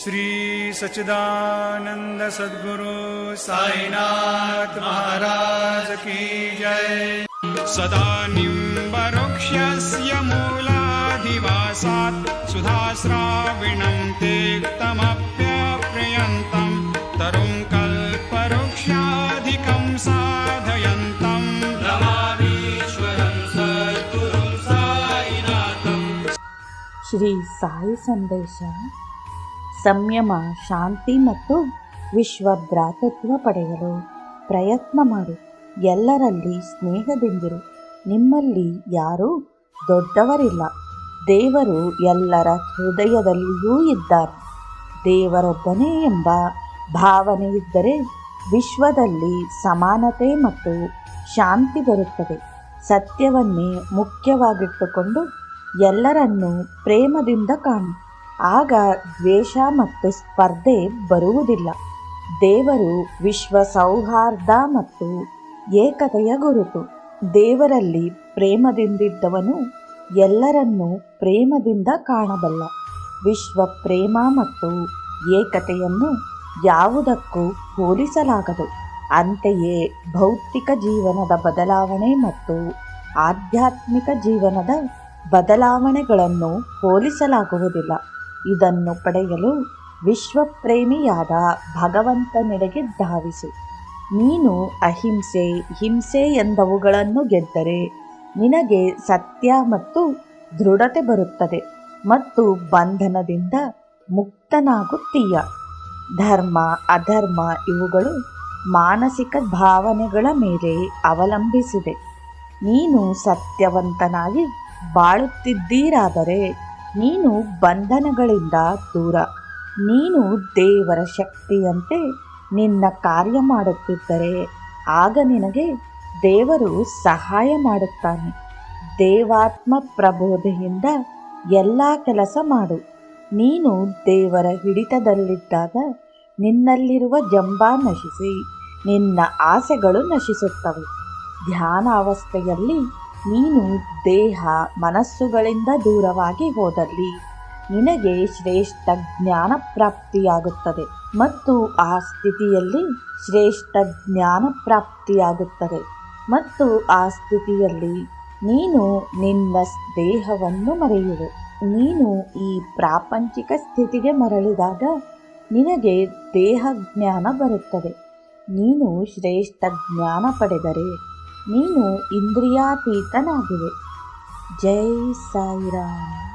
श्रीसच्चिदानन्दसद्गुरु महाराज की जय। सदा निम्बरुक्षस्य मूलाधिवासात् सुधाश्राविणम् ते तमप्यप्रयन्तम् तरुङ्कल्पक्षाधिकम् साधयन्तम् श्री साई सन्देश ಸಂಯಮ, ಶಾಂತಿ ಮತ್ತು ವಿಶ್ವ ಭ್ರಾತೃತ್ವ ಪಡೆಯಲು ಪ್ರಯತ್ನ ಮಾಡಿ. ಎಲ್ಲರಲ್ಲಿ ಸ್ನೇಹದಿಂದಿರು. ನಿಮ್ಮಲ್ಲಿ ಯಾರೂ ದೊಡ್ಡವರಿಲ್ಲ. ದೇವರು ಎಲ್ಲರ ಹೃದಯದಲ್ಲಿಯೂ ಇದ್ದಾರೆ. ದೇವರೊಬ್ಬನೇ ಎಂಬ ಭಾವನೆ ಇದ್ದರೆ ವಿಶ್ವದಲ್ಲಿ ಸಮಾನತೆ ಮತ್ತು ಶಾಂತಿ ಬರುತ್ತದೆ. ಸತ್ಯವನ್ನೇ ಮುಖ್ಯವಾಗಿಟ್ಟುಕೊಂಡು ಎಲ್ಲರನ್ನೂ ಪ್ರೇಮದಿಂದ ಕಾಣು. ಆಗ ದ್ವೇಷ ಮತ್ತು ಸ್ಪರ್ಧೆ ಬರುವುದಿಲ್ಲ. ದೇವರು ವಿಶ್ವ ಸೌಹಾರ್ದ ಮತ್ತು ಏಕತೆಯ ಗುರುತು. ದೇವರಲ್ಲಿ ಪ್ರೇಮದಿಂದಿದ್ದವನು ಎಲ್ಲರನ್ನೂ ಪ್ರೇಮದಿಂದ ಕಾಣಬಲ್ಲ. ವಿಶ್ವ ಪ್ರೇಮ ಮತ್ತು ಏಕತೆಯನ್ನು ಯಾವುದಕ್ಕೂ ಹೋಲಿಸಲಾಗದು. ಅಂತೆಯೇ ಭೌತಿಕ ಜೀವನದ ಬದಲಾವಣೆ ಮತ್ತು ಆಧ್ಯಾತ್ಮಿಕ ಜೀವನದ ಬದಲಾವಣೆಗಳನ್ನು ಹೋಲಿಸಲಾಗುವುದಿಲ್ಲ. ಇದನ್ನು ಪಡೆಯಲು ವಿಶ್ವಪ್ರೇಮಿಯಾದ ಭಗವಂತನೆಡೆಗೆ ಧಾವಿಸು. ನೀನು ಅಹಿಂಸೆ, ಹಿಂಸೆ ಎಂದವುಗಳನ್ನು ಗೆದ್ದರೆ ನಿನಗೆ ಸತ್ಯ ಮತ್ತು ದೃಢತೆ ಬರುತ್ತದೆ ಮತ್ತು ಬಂಧನದಿಂದ ಮುಕ್ತನಾಗುತ್ತೀಯ. ಧರ್ಮ, ಅಧರ್ಮ ಇವುಗಳು ಮಾನಸಿಕ ಭಾವನೆಗಳ ಮೇಲೆ ಅವಲಂಬಿಸಿದೆ. ನೀನು ಸತ್ಯವಂತನಾಗಿ ಬಾಳುತ್ತಿದ್ದೀರಾದರೆ ನೀನು ಬಂಧನಗಳಿಂದ ದೂರ. ನೀನು ದೇವರ ಶಕ್ತಿಯಂತೆ ನಿನ್ನ ಕಾರ್ಯ ಮಾಡುತ್ತಿದ್ದರೆ ಆಗ ನಿನಗೆ ದೇವರು ಸಹಾಯ ಮಾಡುತ್ತಾನೆ. ದೇವಾತ್ಮ ಪ್ರಬೋಧೆಯಿಂದ ಎಲ್ಲ ಕೆಲಸ ಮಾಡು. ನೀನು ದೇವರ ಹಿಡಿತದಲ್ಲಿದ್ದಾಗ ನಿನ್ನಲ್ಲಿರುವ ಜಂಬ ನಶಿಸಿ ನಿನ್ನ ಆಸೆಗಳು ನಶಿಸುತ್ತವೆ. ಧ್ಯಾನ ಅವಸ್ಥೆಯಲ್ಲಿ ನೀನು ದೇಹ ಮನಸ್ಸುಗಳಿಂದ ದೂರವಾಗಿ ಹೋದಲ್ಲಿ. ನಿನಗೆ ಶ್ರೇಷ್ಠ ಜ್ಞಾನ ಪ್ರಾಪ್ತಿಯಾಗುತ್ತದೆ ಮತ್ತು ಆ ಸ್ಥಿತಿಯಲ್ಲಿ ಶ್ರೇಷ್ಠ ಜ್ಞಾನ ಪ್ರಾಪ್ತಿಯಾಗುತ್ತದೆ. ಮತ್ತು ಆ ಸ್ಥಿತಿಯಲ್ಲಿ ನೀನು ನಿನ್ನ ದೇಹವನ್ನು ಮರೆಯುವೆ. ನೀನು ಈ ಪ್ರಾಪಂಚಿಕ ಸ್ಥಿತಿಗೆ ಮರಳಿದಾಗ ನಿನಗೆ ದೇಹ ಜ್ಞಾನ ಬರುತ್ತದೆ. ನೀನು ಶ್ರೇಷ್ಠ ಜ್ಞಾನ ಪಡೆದರೆ ನೀನು ಇಂದ್ರಿಯಾತೀತನಾಗಿವೆ. ಜೈ ಸಾಯಿರಾಮ್.